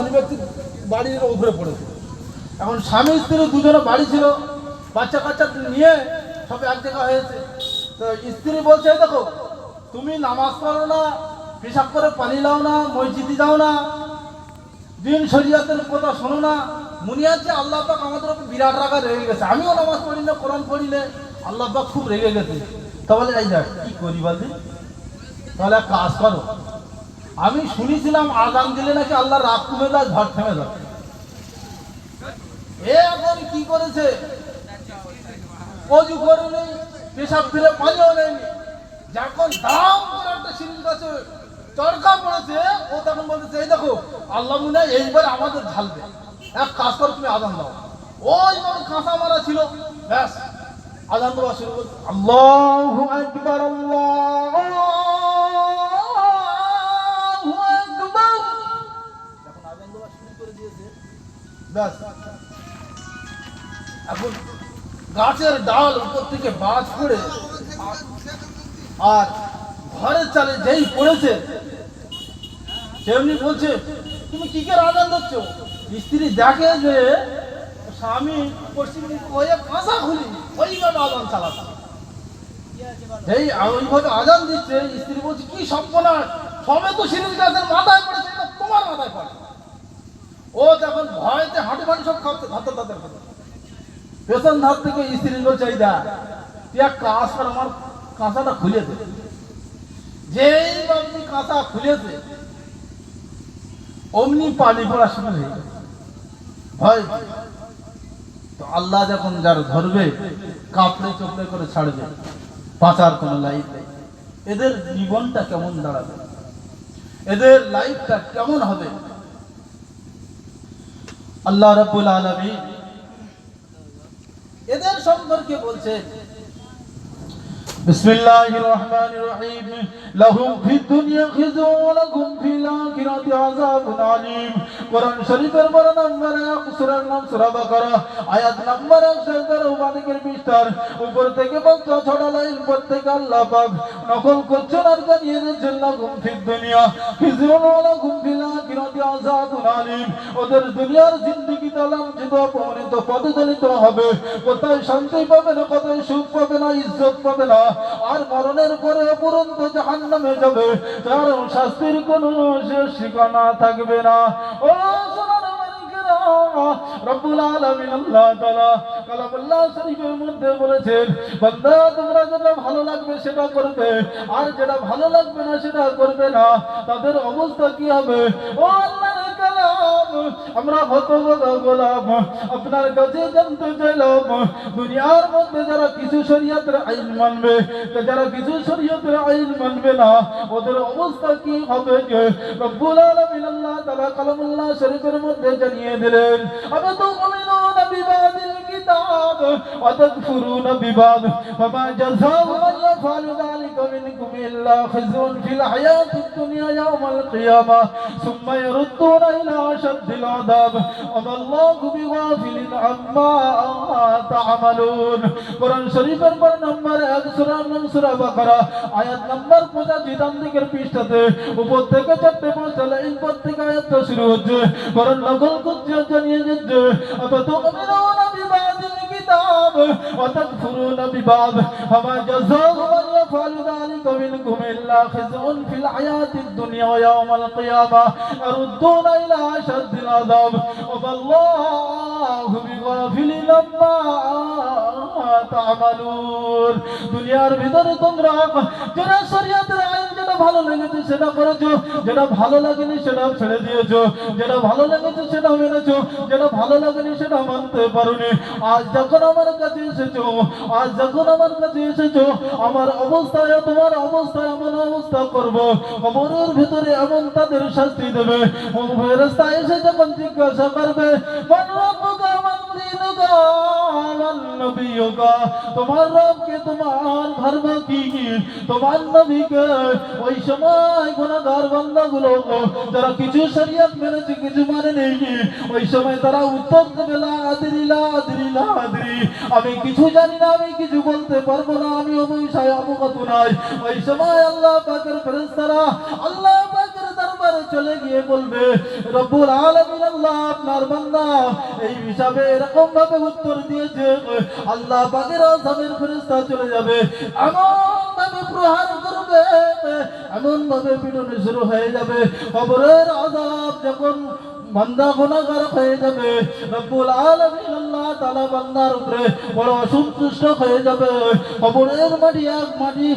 ধনী ব্যক্তির বাড়ির উপরে পড়েছে। এখন স্বামী স্ত্রী দুজনে বাড়ি ছিল, বাচ্চা কাচ্চা নিয়ে সব এক জায়গা হয়েছে। তো স্ত্রী বলছে, দেখো, তুমি নামাজ পড়ো না, পেশাব করে পানি লাও না, মসজিদে যাও না, দিন শরিয়াতের কথা শোনো না। মনে আছে আল্লাহ পাক আমাদের উপর বিরাট রাগা রেগে গেছে। আমিও নামাজ পড়ি না, কোরআন পড়ি না, আল্লাহ পাক খুব রেগে গেছে। তাহলে এই দেখ, কি করি বাদি তাহলে এক কাজ করো আমি শুনেছিলাম আগাম দিলে নাকি আল্লাহ রাগ কমে যায়, ঝড় থেমে এ এখন কি করেছে? অজু করে নেই, পেশাব ফিরে পানিও নেয়নি যখন দাম করে একটা সিরিজ গাছে চরকা পড়েছে, ও তখন বলতেছে, এই দেখো, আল্লাহ মনে এইবার আমাদের ঢালবে। এক কাজ করো, তুমি আদান দাও। ওই মানে কাঁচা মারা ছিল, ব্যাস আদান দেওয়া শুরু করছে আল্লাহু আকবার, আল্লাহু করে এখন গাছের ডাল উপর থেকে বাজ পড়ে আর ঘরের চালে যেই পড়েছে, তেমনি বলছে, তুমি কি করে আদান দিচ্ছ? স্ত্রী দেখে যে স্বামী পশ্চিম হয়ে কাঁচা খুলি ওইভাবে আদান চালাচ্ছে। যেই ওইভাবে আদান দিচ্ছে, স্ত্রী বলছে, কি সপ্পনা সবে তো সিরিজ গাছের মাথায় পড়েছে তোমার মাথায় পড়ে ও যখন ভয়তে হাঁটু সব পেছন ধার থেকে দেখ, তুই এক কর আমার কাঁচাটা দে। যেই কাঁচা অমনি পানি পড়া শুরু হয়ে ভয় তো আল্লাহ যখন যার ধরবে কাপড়ে চোপড়ে করে ছাড়বে, বাঁচার কোনো লাইফ নেই। এদের জীবনটা কেমন দাঁড়াবে? এদের লাইফটা কেমন হবে? আল্লাহ রাব্বুল আলমী এদের সম্পর্কে বলছে بسم الله الرحمن الرحيم لهم في الدنيا خزي ولهم في الآخرة عذاب عليم কোরআন শরীফের বড় নম্বর এক সূরার নাম সূরা বাকারা আয়াত নম্বর 113 মালিকের বিস্তার উপর থেকে বলছো ছড়া লাইন উপর থেকে আল্লাহ পাক নকল করছেন আর জানিয়ে দিচ্ছেন লাহুম ফি দুনিয়া খিজি ওয়ালাহুম ফিল আখিরাতি আযাবুন আলিম ওদের দুনিয়ার জিন্দেগিতে লাঞ্ছিত অপমানিত পদদলিত হবে কোথায় শান্তি পাবে না কোথায় সুখ পাবে না ইজ্জত পাবে না আর মরণের পরে অপুরন্ত জাহান্নামে যাবে। তার শাস্তির কোনো শেষ ঠিকানা থাকবে না। ও আল্লাহ সেটা করবে। আর যেটা ভালো লাগবে না সেটা করবে না। তাদের অবস্থা কি হবে? ও আল্লাহর কালাম আমরা হত গোলাম, আপনার কাছে জানতে চাইলাম, দুনিয়ার মধ্যে যারা কিছু শরীয়তের আইন মানবে যারা কিছু শরীয়তের আইন মানবে না, ওদের অবস্থা কি হবে রব্বুল আলামিন আল্লাহ তাআলা কালামুল্লাহ শরীফের মধ্যে জানিয়ে দিলেন, আমি তো মুমিনুনা বিবাদিল কিতাব ওয়া তাকফুরুনা বিবাদ। ফামা জাযাউ মান ইয়াফআলু যালিকা মিনকুম ইল্লা খিজুন ফিল হায়াতিদ দুনিয়া ইয়াওমাল কিয়ামাহ সুম্মা ইয়ারুদ্দুনা ইলা আশাদ্দিল আযাব ওয়া আল্লাহু বিগাফিলিন আম্মা তা'মালুন। কোরআন শরীফের পর নম্বর 1 সূরা নাম সূরা বাকারা। আয়াত নম্বর 85 ডান দিকের পৃষ্ঠাতে। উপর থেকে চারটে পাঁচটা লাইন পর থেকে আয়াতটা শুরু হচ্ছে। কোরআন নকল করছে, জানিয়ে দিচ্ছে। আফাতুমিনুনা বিবাদিল কিতাব ওয়া তাকফুরুনা বিবাদ ফামা জাযাউ মান ইয়াফআলু যালিকা মিনকুম ইল্লা খিজুন ফিল হায়াতিদ দুনিয়া ওয়া ইয়াওমাল কিয়ামাহ ইয়ারুদ্দুনা ইলা আশাদ্দিল আযাব ওয়া আল্লাহু বিগাফিলিন আম্মা তা'মালুন। দুনিয়ার ভিতরে তোমরা যারা শরীয়তের ভালো লেগেছে সেটা করেছ, যেটা ভালো লাগেনি সেটা ছেড়ে দিয়েছ, যেটা ভালো লেগেছে সেটা মেনেছো, যেটা ভালো লাগেনি সেটা মানতে পারোনি। আজ যখন আমার কাছে এসেছ, আজ যখন আমার কাছে এসেছ, আমার অবস্থায়, তোমার অবস্থায় এমন অবস্থা করব। কবরের ভিতরে এমন তাদের শাস্তি দেবে। ফেরেশতা এসে যখন জিজ্ঞাসা করবে মান তোমার রবকে তোমার ধর্ম কি তোমার নবীকে ওই সময় গুনাহগার বান্দাগুলো যারা কিছু শরীয়ত মেনেছে, কিছু মানে নেই ওই সময় তারা উত্তর দেবে, লা আদরি আদরি আমি কিছু জানি না, আমি কিছু বলতে পারব না, আমি বিষয়ে অবগত নাই। ওই সময় আল্লাহ পাকের ফেরেশতারা, আল্লাহ দরবারে চলে গিয়ে বলবে, রব্বুল আলামিন আল্লাহ আপনার বান্দা। এই হিসাবে এরকম ভাবে উত্তর দিয়েছে, আল্লাহ পাকের আযাবের ফেরেশতা চলে যাবে। এমন ভাবে প্রহার করবে এমন ভাবে পিটুনি শুরু হয়ে যাবে। কবরের যখন বান্দা হয়ে যাবে, রব্বুল আলামিন আল্লাহ তাআলা বান্দার উপরে বড় অসন্তুষ্ট হয়ে যাবে। কবরের মাটি এক মাটি